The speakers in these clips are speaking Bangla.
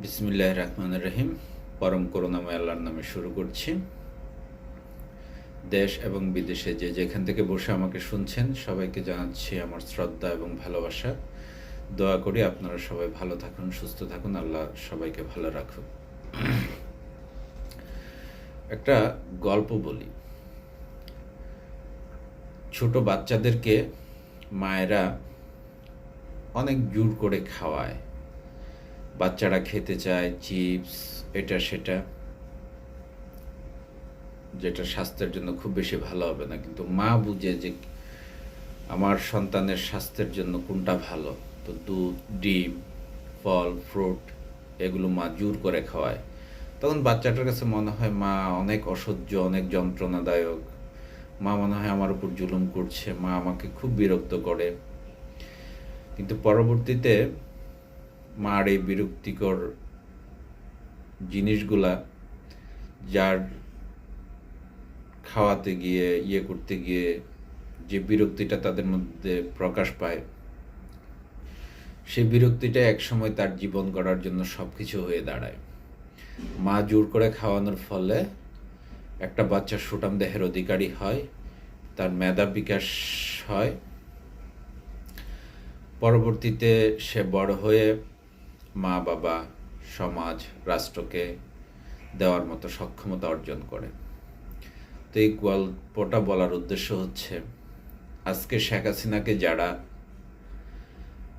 বিসমিল্লাহ রহমান রহিম। পরম করুণাময় আল্লাহর নামে শুরু করছি। দেশ এবং বিদেশে যে যেখান থেকে বসে আমাকে শুনছেন, সবাইকে জানাচ্ছি আমার শ্রদ্ধা এবং ভালোবাসা। দোয়া করি আপনারা সবাই ভালো থাকুন, সুস্থ থাকুন, আল্লাহ সবাইকে ভালো রাখুন একটা গল্প বলি। ছোট বাচ্চাদেরকে মায়েরা অনেক জোর করে খাওয়ায়। বাচ্চারা খেতে চায়, চিপস, এটা সেটা, যেটা স্বাস্থ্যের জন্য খুব বেশি ভালো হবে না। কিন্তু মা বুঝে যে আমার সন্তানের স্বাস্থ্যের জন্য কোনটা ভালো। তো দুধ, ডিম, ফল, ফ্রুট এগুলো মা জোর করে খাওয়ায়। তখন বাচ্চাটার কাছে মনে হয় মা অনেক অসহ্য, অনেক যন্ত্রণাদায়ক। মা মনে হয় আমার উপর জুলুম করছে, মা আমাকে খুব বিরক্ত করে। কিন্তু পরবর্তীতে মার এই বিরক্তিকর জিনিসগুলা যার খাওয়াতে গিয়ে ইয়ে করতে গিয়ে যে বিরক্তিটা তাদের মধ্যে প্রকাশ পায়, সেই বিরক্তিটা একসময় তার জীবন গড়ার জন্য সব কিছু হয়ে দাঁড়ায়। মা জোর করে খাওয়ানোর ফলে একটা বাচ্চা সুটাম দেহের অধিকারী হয়, তার মেধা বিকাশ হয়। পরবর্তীতে সে বড় হয়ে মা বাবা, সমাজ, রাষ্ট্রকে দেওয়ার মতো সক্ষমতা অর্জন করে। তো এই গল্পটা বলার উদ্দেশ্য হচ্ছে, আজকে শেখ হাসিনাকে যারা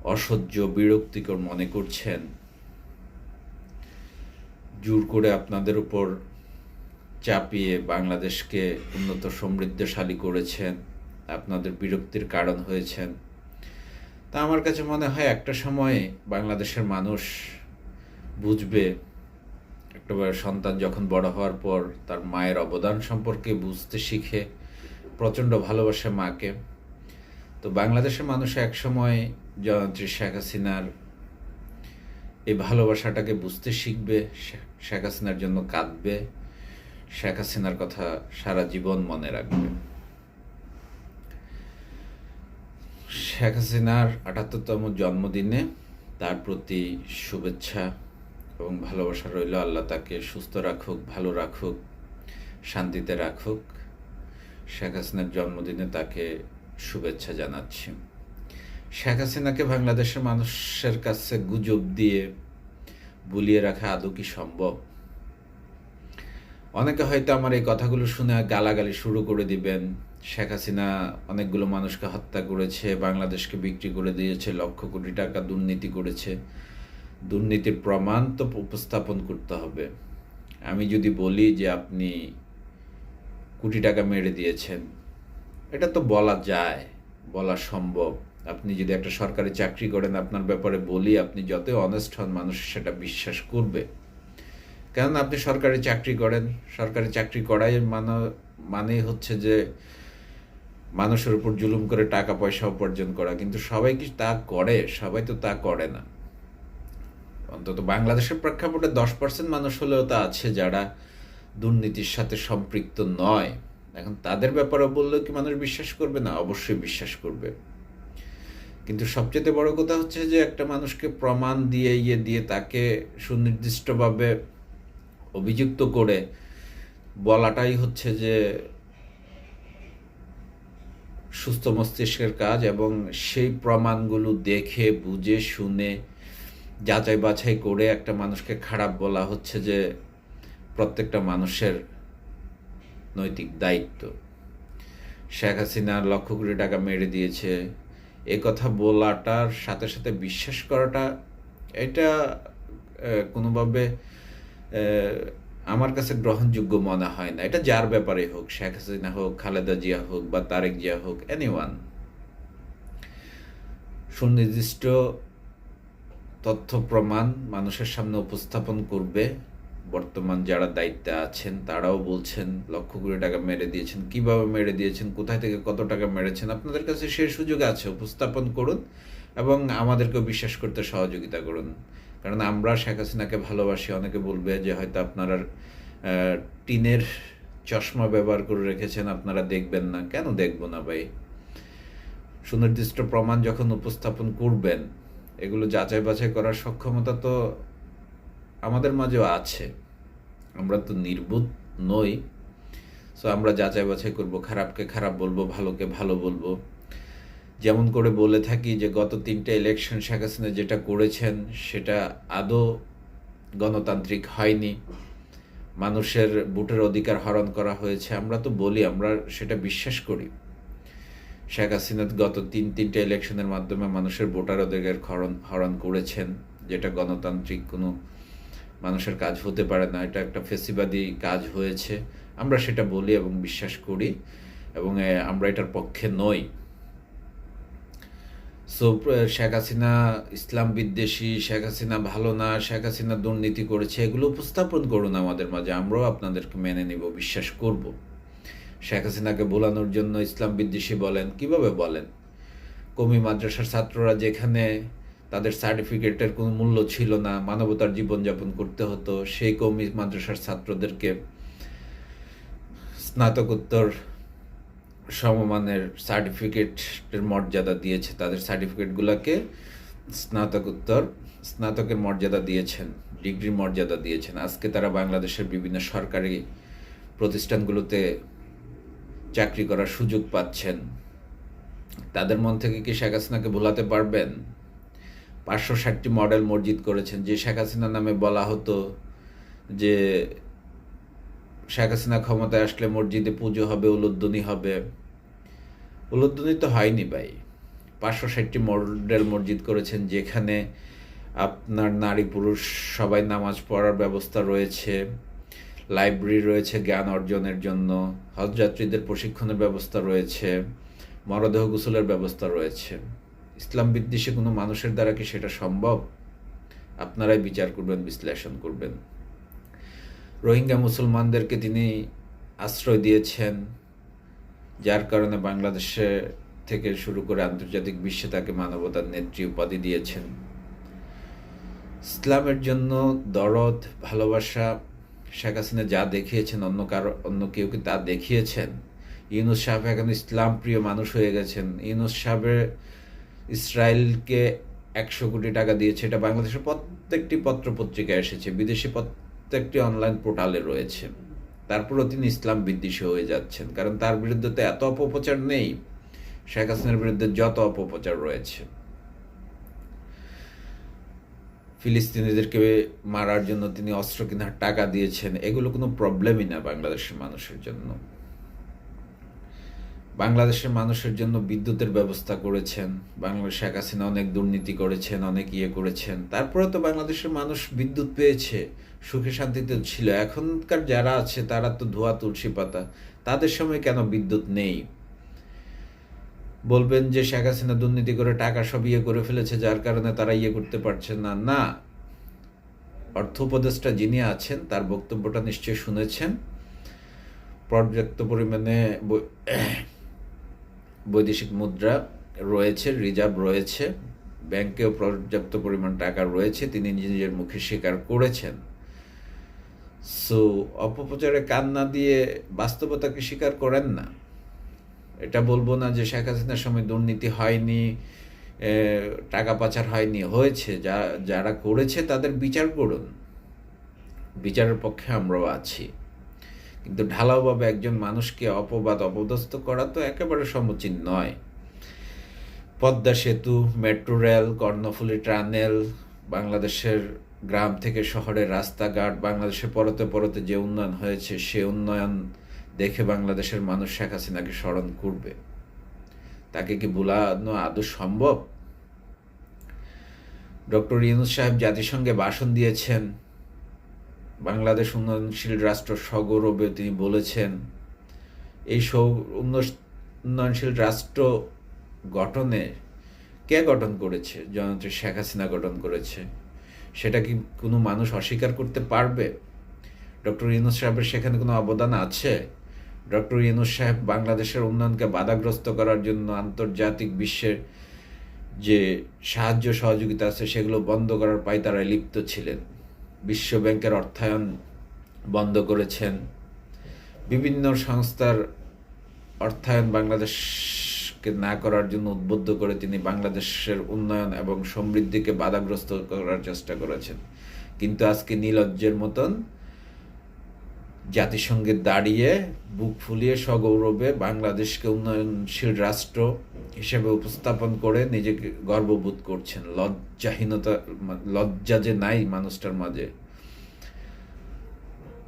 অসহ্য, বিরক্তিকর মনে করছেন, জোর করে আপনাদের উপর চাপিয়ে বাংলাদেশকে উন্নত সমৃদ্ধশালী করেছেন, আপনাদের বিরক্তির কারণ হয়েছেন তা আমার কাছে মনে হয় একটা সময়ে বাংলাদেশের মানুষ বুঝবে, একটা সন্তান যখন বড় হওয়ার পর তার মায়ের অবদান সম্পর্কে বুঝতে শিখে, প্রচণ্ড ভালোবাসে মাকে। তো বাংলাদেশের মানুষ একসময় জয়ন্ত্রী শেখ হাসিনার এই ভালোবাসাটাকে বুঝতে শিখবে শেখ হাসিনার জন্য কাঁদবে, শেখ হাসিনার কথা সারা জীবন মনে রাখবে। শেখ হাসিনার আটাত্তরতম জন্মদিনে তার প্রতি শুভেচ্ছা এবং ভালোবাসা রইল। আল্লাহ তাকে সুস্থ রাখুক, ভালো রাখুক, শান্তিতে রাখুক। শেখ হাসিনার জন্মদিনে তাকে শুভেচ্ছা জানাচ্ছি। শেখ হাসিনাকে বাংলাদেশের মানুষের কাছে গুজব দিয়ে বুলিয়ে রাখা আদৌ কি সম্ভব? অনেকে হয়তো আমার এই কথাগুলো শুনে গালাগালি শুরু করে দিবেন শেখ হাসিনা অনেকগুলো মানুষকে হত্যা করেছে, বাংলাদেশকে বিক্রি করে দিয়েছে, লক্ষ কোটি টাকা দুর্নীতি করেছে। দুর্নীতির প্রমাণ তো উপস্থাপন করতে হবে। আমি যদি বলি যে আপনি কোটি টাকা মেরে দিয়েছেন, এটা তো বলা যায়, বলা সম্ভব। আপনি যদি একটা সরকারি চাকরি করেন, আপনার ব্যাপারে বলি, আপনি যতই অনেস্ট হন, মানুষ সেটা বিশ্বাস করবে। কেননা আপনি সরকারি চাকরি করেন, সরকারি চাকরি করাই মানে মানেই হচ্ছে যে মানুষের উপর জুলুম করে টাকা পয়সা উপার্জন করা, কিন্তু সবাই কি তা করে? সবাই তো তা করে না। অন্তত বাংলাদেশের প্রেক্ষাপটে দশ পার্সেন্ট মানুষ হলেও তা আছে যারা দুর্নীতির সাথে সম্পৃক্ত নয়। এখন তাদের ব্যাপারে বললেও কি মানুষ বিশ্বাস করবে? না, অবশ্যই বিশ্বাস করবে। কিন্তু সবচেয়ে বড় কথা হচ্ছে যে একটা মানুষকে প্রমাণ দিয়ে ইয়ে দিয়ে তাকে সুনির্দিষ্টভাবে অভিযুক্ত করে বলাটাই হচ্ছে যে সুস্থ মস্তিষ্কের কাজ এবং সেই প্রমাণগুলো দেখে, বুঝে, শুনে, যাচাই বাছাই করে একটা মানুষকে খারাপ বলা হচ্ছে যে প্রত্যেকটা মানুষের নৈতিক দায়িত্ব। শেখ হাসিনা লক্ষ কোটি টাকা মেরে দিয়েছে। এ কথা বলাটার সাথে সাথে বিশ্বাস করাটা, এটা কোনোভাবে আমার কাছে গ্রহণযোগ্য মনে হয় না। এটা যার ব্যাপারে হোক, শেখ হাসিনা হোক, খালেদা জিয়া হোক বা তারেক জিয়া হোক এনিওয়ান সুনির্দিষ্ট তথ্য প্রমাণ মানুষের সামনে উপস্থাপন করবে। বর্তমান যারা দায়িত্বে আছেন, তারাও বলছেন, লক্ষ কোটি টাকা মেরে দিয়েছেন। কীভাবে মেরে দিয়েছেন, কোথায় থেকে কত টাকা মেরেছেন, আপনাদের কাছে সেই সুযোগ আছে। উপস্থাপন করুন এবং আমাদেরকেও বিশ্বাস করতে সহযোগিতা করুন। কারণ আমরা শেখ হাসিনাকে ভালোবাসি, অনেকে বলবে যে হয়তো আপনারা টিনের চশমা ব্যবহার করে রেখেছেন, আপনারা দেখবেন না। কেন দেখব না ভাই? সুনির্দিষ্ট প্রমাণ যখন উপস্থাপন করবেন, এগুলো যাচাই বাছাই করার সক্ষমতা তো আমাদের মাঝেও আছে। আমরা তো নির্বুধ নই। সো আমরা যাচাই বাছাই করব, খারাপকে খারাপ বলব, ভালোকে ভালো বলব। যেমন করে বলে থাকি যে গত তিনটে ইলেকশন শেখ হাসিনা যেটা করেছেন, সেটা আদৌ গণতান্ত্রিক হয়নি। মানুষের ভোটের অধিকার হরণ করা হয়েছে। আমরা তো বলি, আমরা সেটা বিশ্বাস করি। শেখ হাসিনা গত তিন, তিনটে ইলেকশনের মাধ্যমে মানুষের ভোটার অধিকার হরণ হরণ করেছেন, যেটা গণতান্ত্রিক কোনো মানুষের কাজ হতে পারে না। এটা একটা ফেসিবাদী কাজ হয়েছে। আমরা সেটা বলি এবং বিশ্বাস করি এবং আমরা এটার পক্ষে নই। সো শেখ হাসিনা ইসলাম বিদ্বেষী শেখ হাসিনা ভালো না শেখ হাসিনা দুর্নীতি করেছে, এগুলো উপস্থাপন করুন আমাদের মাঝে, আমরাও আপনাদেরকে মেনে নিব, বিশ্বাস করব। শেখ হাসিনাকে বোলানোর জন্য ইসলাম বিদ্বেষী বলেন, কীভাবে বলেন? কমি মাদ্রাসার ছাত্ররা যেখানে তাদের সার্টিফিকেটের কোনো মূল্য ছিল না, মানবতার জীবনযাপন করতে হতো, সেই কমি মাদ্রাসার ছাত্রদেরকে স্নাতকোত্তর সমমানের সার্টিফিকেটের মর্যাদা দিয়েছে। তাদের সার্টিফিকেটগুলোকে স্নাতকোত্তর, স্নাতকের মর্যাদা দিয়েছেন, ডিগ্রি মর্যাদা দিয়েছেন। আজকে তারা বাংলাদেশের বিভিন্ন সরকারি প্রতিষ্ঠানগুলোতে চাকরি করার সুযোগ পাচ্ছেন। তাদের মন থেকে কি শেখ হাসিনাকে ভোলাতে পারবেন? পাঁচশো ষাটটি মডেল মসজিদ করেছেন। যে শেখ হাসিনা নামে বলা হতো যে শেখ হাসিনা ক্ষমতায় আসলে মসজিদে পুজো হবে উলুদ্দনি হবে। উলুদ্দনি তো হয়নি ভাই। পাঁচশো ষাটটি মডেল মসজিদ করেছেন, যেখানে আপনার নারী পুরুষ সবাই নামাজ পড়ার ব্যবস্থা রয়েছে, লাইব্রেরি রয়েছে জ্ঞান অর্জনের জন্য, হজযাত্রীদের প্রশিক্ষণের ব্যবস্থা রয়েছে, মরদেহ গোসলের ব্যবস্থা রয়েছে। ইসলাম বিদ্বেষে কোনো মানুষের দ্বারা কি সেটা সম্ভব? আপনারাই বিচার করবেন, বিশ্লেষণ করবেন। রোহিঙ্গা মুসলমানদেরকে তিনি আশ্রয় দিয়েছেন, যার কারণে বাংলাদেশে থেকে শুরু করে আন্তর্জাতিক বিশ্বে তাকে মানবতার নেত্রী উপাধি দিয়েছেন। ইসলামের জন্য দরদ, ভালোবাসা শেখ হাসিনা যা দেখিয়েছেন, অন্য কারও, অন্য কেউ কি তা দেখিয়েছেন? ইউনুস সাহেব এখন ইসলাম প্রিয় মানুষ হয়ে গেছেন। ইউনুস সাহেবের ইসরায়েলকে একশো কোটি টাকা দিয়েছে। এটা বাংলাদেশের প্রত্যেকটি পত্র পত্রিকায় এসেছে। বিদেশি প্রত্যেকটি অনলাইন পোর্টালে রয়েছে। তারপরেও তিনি ইসলাম বিদ্বেষী হয়ে যাচ্ছেন, কারণ তার বিরুদ্ধে তো এত অপপ্রচার নেই। শেখ হাসিনার বিরুদ্ধে যত অপপ্রচার রয়েছে। ফিলিস্তিনিদেরকে মারার জন্য তিনি অস্ত্র কেনার টাকা দিয়েছেন, এগুলো কোনো প্রবলেমই না বাংলাদেশের মানুষের জন্য। বাংলাদেশের মানুষের জন্য বিদ্যুতের ব্যবস্থা করেছেন বাংলাদেশ শেখ হাসিনা অনেক দুর্নীতি করেছেন, অনেক ইয়ে করেছেন। তারপরে তো বাংলাদেশের মানুষ বিদ্যুৎ পেয়েছে। সুখে শান্তিতে ছিল। এখনকার যারা আছে, তারা তো ধোয়া তুলসী পাতা। তাদের সময় কেন বিদ্যুৎ নেই? বলবেন যে শেখ হাসিনা দুর্নীতি করে টাকা সব ইয়ে করে ফেলেছে, যার কারণে তারা ইয়ে করতে পারছে না। না। অর্থ উপদেষ্টা যিনি আছেন, তার বক্তব্যটা নিশ্চয়ই শুনেছেন। পর্যাপ্ত পরিমাণে বৈদেশিক মুদ্রা রয়েছে, রিজার্ভ রয়েছে। ব্যাংকেও পর্যাপ্ত পরিমাণ টাকা রয়েছে। তিনি নিজের মুখে স্বীকার করেছেন। সো অপপ্রচারে কান না দিয়ে বাস্তবতাকে স্বীকার করেন না। এটা বলব না যে শেখ হাসিনার সময় দুর্নীতি হয়নি টাকা পাচার হয়নি, হয়েছে। যা, যারা করেছে তাদের বিচার করুন। বিচারের পক্ষে আমরাও আছি। কিন্তু ঢালাওভাবে একজন মানুষকে অপবাদ, অপদস্থ করা তো একেবারে সমুচীন নয়। পদ্মা সেতু, মেট্রো রেল, কর্ণফুলী টানেল, বাংলাদেশের গ্রাম থেকে শহরের রাস্তাঘাট, বাংলাদেশে পরতে পরতে যে উন্নয়ন হয়েছে, সে উন্নয়ন দেখে বাংলাদেশের মানুষ শেখ হাসিনাকে স্মরণ করবে। তাকে কি ভুলানো আদৌ সম্ভব? ডক্টর ইউনুস সাহেব জাতিসংঘে ভাষণ দিয়েছেন। বাংলাদেশ উন্নয়নশীল রাষ্ট্র সগৌরবে তিনি বলেছেন, এই সৌ- উন্ন- উন্নয়নশীল রাষ্ট্র গঠনে কে গঠন করেছে? জননেত্রী শেখ হাসিনা গঠন করেছে। সেটা কি কোনো মানুষ অস্বীকার করতে পারবে? ডক্টর ইউনুস সাহেবের সেখানে কোনো অবদান আছে? ডক্টর ইউনুস সাহেব বাংলাদেশের উন্নয়নকে বাধাগ্রস্ত করার জন্য আন্তর্জাতিক বিশ্বের যে সাহায্য সহযোগিতা আছে, সেগুলো বন্ধ করার পায়তারায় লিপ্ত ছিলেন। বিশ্ব ব্যাংকের অর্থায়ন বন্ধ করেছেন। বিভিন্ন সংস্থার অর্থায়ন বাংলাদেশকে না করার জন্য উদ্বুদ্ধ করে তিনি বাংলাদেশের উন্নয়ন এবং সমৃদ্ধিকে বাধাগ্রস্ত করার চেষ্টা করেছেন। কিন্তু আজকে নীলজ্জের মতন জাতিসংঘে দাঁড়িয়ে বুক ফুলিয়ে সগৌরবে বাংলাদেশকে উন্নয়নশীল রাষ্ট্র হিসেবে উপস্থাপন করে নিজেকে গর্ববোধ করছেন। লজ্জাহীনতা, লজ্জা যে নাই মানুষটার মাঝে।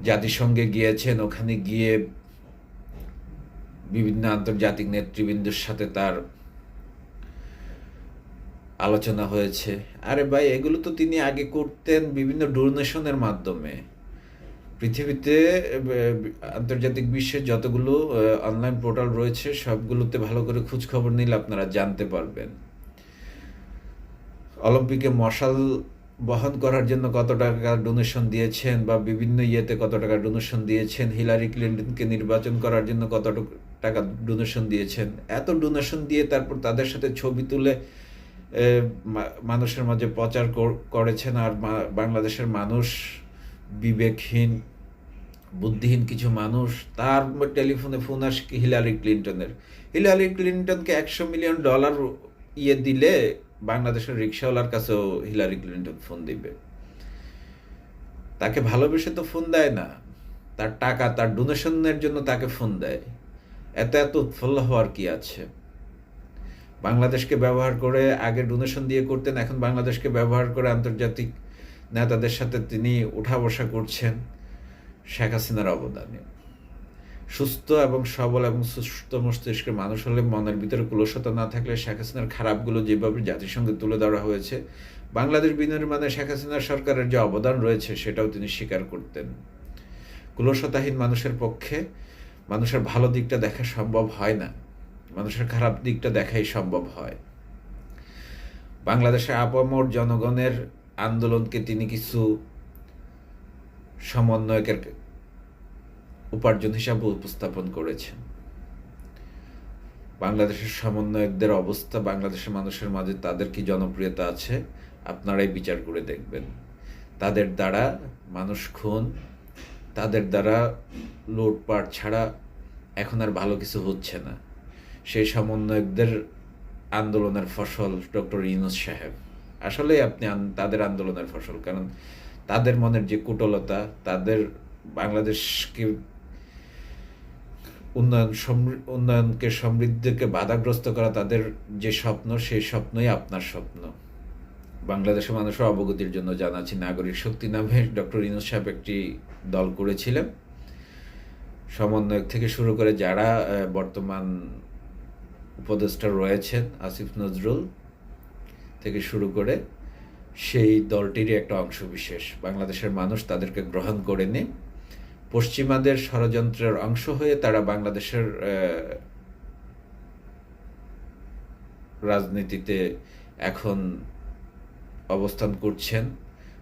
জাতিসংঘে গিয়েছেন, ওখানে গিয়ে বিভিন্ন আন্তর্জাতিক নেতৃবৃন্দের সাথে তার আলোচনা হয়েছে। আরে ভাই, এগুলো তো তিনি আগে করতেন বিভিন্ন ডোনেশনের মাধ্যমে। পৃথিবীতে আন্তর্জাতিক বিশ্বের যতগুলো অনলাইন পোর্টাল রয়েছে, সবগুলোতে ভালো করে খোঁজ খবর নিলে আপনারা জানতে পারবেন। অলিম্পিকে মশাল বহন করার জন্য কত টাকা ডোনেশন দিয়েছেন বা বিভিন্ন ইয়েতে কত টাকা ডোনেশন দিয়েছেন, হিলারি ক্লিন্টনকে নির্বাচন করার জন্য কত টাকা ডোনেশন দিয়েছেন। এত ডোনেশন দিয়ে তারপর তাদের সাথে ছবি তুলে মানুষের মাঝে প্রচার করেছেন আর বাংলাদেশের মানুষ, বিবেকহীন, বুদ্ধিহীন কিছু মানুষ, তার টেলিফোনে ফোন আসে হিলারি ক্লিন্টনের হিলারি ক্লিন্টনকে একশো মিলিয়ন ডলার ইয়ে দিলে বাংলাদেশের রিক্সাওয়ালার কাছেও হিলারি ক্লিন্টন ফোন দিবে। তাকে ভালোবেসে তো ফোন দেয় না। তার টাকা, তার ডোনেশনের জন্য তাকে ফোন দেয়। এত এত উৎফুল্ল হওয়ার কি আছে? বাংলাদেশকে ব্যবহার করে আগে ডোনেশন দিয়ে করতেন, এখন বাংলাদেশকে ব্যবহার করে আন্তর্জাতিক নেতাদের সাথে তিনি উঠা বসা করছেন শেখ হাসিনার অবদানে। সুস্থ এবং সবল এবং সুস্থ মস্তিষ্কের মানুষ হলে মনের ভিতরে কুলসতা না থাকলে শেখ হাসিনার খারাপগুলো যেভাবে জাতিসংঘে তুলে ধরা হয়েছে, বাংলাদেশ বিনির্মাণে শেখ হাসিনার সরকারের যে অবদান রয়েছে, সেটাও তিনি স্বীকার করতেন। কুলসতাহীন মানুষের পক্ষে মানুষের ভালো দিকটা দেখা সম্ভব হয় না। মানুষের খারাপ দিকটা দেখাই সম্ভব হয়। বাংলাদেশের আপামর জনগণের আন্দোলনকে তিনি কিছু সমন্বয়কের উপার্জন হিসাবে উপস্থাপন করেছেন। বাংলাদেশের সমন্বয়কদের অবস্থা, বাংলাদেশের মানুষের মাঝে তাদের কি জনপ্রিয়তা আছে, আপনারাই বিচার করে দেখবেন। তাদের দ্বারা মানুষ খুন তাদের দ্বারা লুটপাট ছাড়া এখন আর ভালো কিছু হচ্ছে না। সেই সমন্বয়কদের আন্দোলনের ফসল ডক্টর ইউনুস সাহেব। আসলে আপনি তাদের আন্দোলনের ফসল, কারণ তাদের মনের যে কুটলতা, তাদের বাংলাদেশকে উন্নয়ন উন্নয়নকে সমৃদ্ধিকে বাধাগ্রস্ত করা তাদের যে স্বপ্ন, সেই স্বপ্নই আপনার স্বপ্ন। বাংলাদেশের মানুষের অবগতির জন্য জানাচ্ছি নাগরিক শক্তি নামে ডক্টর ইনুস সাহেব একটি দল করেছিলেন। সমন্বয়ক থেকে শুরু করে যারা বর্তমান উপদেষ্টা রয়েছেন, আসিফ নজরুল থেকে শুরু করে সেই দলটিরই একটা অংশ বিশেষ। বাংলাদেশের মানুষ তাদেরকে গ্রহণ করে নে পশ্চিমাদের ষড়যন্ত্রের অংশ হয়ে তারা বাংলাদেশের রাজনীতিতে এখন অবস্থান করছেন,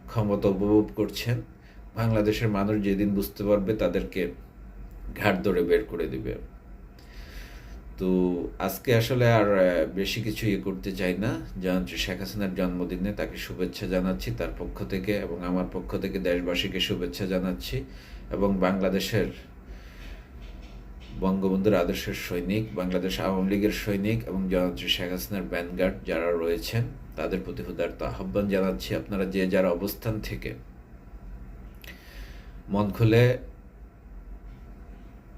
ক্ষমতা উপভোগ করছেন, বাংলাদেশের মানুষ যেদিন বুঝতে পারবে তাদেরকে ঘাট ধরে বের করে দিবে। তো আজকে আসলে আর বেশি কিছু ইয়ে করতে চাই না। জানাচ্ছি শেখ হাসিনার জন্মদিনে তাকে শুভেচ্ছা জানাচ্ছি তার পক্ষ থেকে এবং আমার পক্ষ থেকে দেশবাসীকে শুভেচ্ছা জানাচ্ছি এবং বাংলাদেশের বঙ্গবন্ধুর আদর্শের সৈনিক, বাংলাদেশ আওয়ামী লীগের সৈনিক এবং জনাত্রী শেখ হাসিনার ব্যানগার্ড যারা রয়েছেন, তাদের প্রতি হুদার্ত আহ্বান জানাচ্ছি আপনারা যে যার অবস্থান থেকে। মন খুলে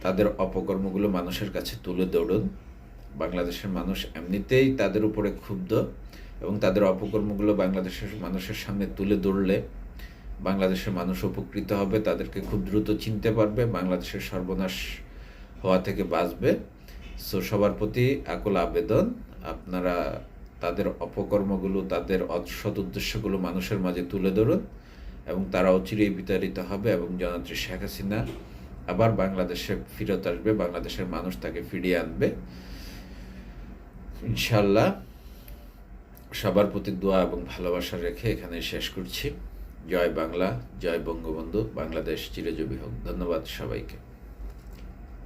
তাদের অপকর্মগুলো মানুষের কাছে তুলে দৌড়ুন বাংলাদেশের মানুষ এমনিতেই তাদের উপরে ক্ষুব্ধ এবং তাদের অপকর্মগুলো বাংলাদেশের মানুষের সামনে তুলে ধরলে বাংলাদেশের মানুষ উপকৃত হবে, তাদেরকে খুব দ্রুত চিনতে পারবে, বাংলাদেশের সর্বনাশ হওয়া থেকে বাঁচবে। সো সবার প্রতি আকুল আবেদন। আপনারা তাদের অপকর্মগুলো, তাদের অসৎ উদ্দেশ্যগুলো মানুষের মাঝে তুলে ধরুন এবং তারা অচিরেই বিতাড়িত হবে এবং জনত্রী শেখ হাসিনা আবার বাংলাদেশে ফিরত আসবে, বাংলাদেশের মানুষ তাকে ফিরিয়ে আনবে। ইনশাল্লাহ সবার প্রতি দোয়া এবং ভালোবাসা রেখে এখানে শেষ করছি। জয় বাংলা, জয় বঙ্গবন্ধু, বাংলাদেশ চিরজীবী হোক। ধন্যবাদ সবাইকে।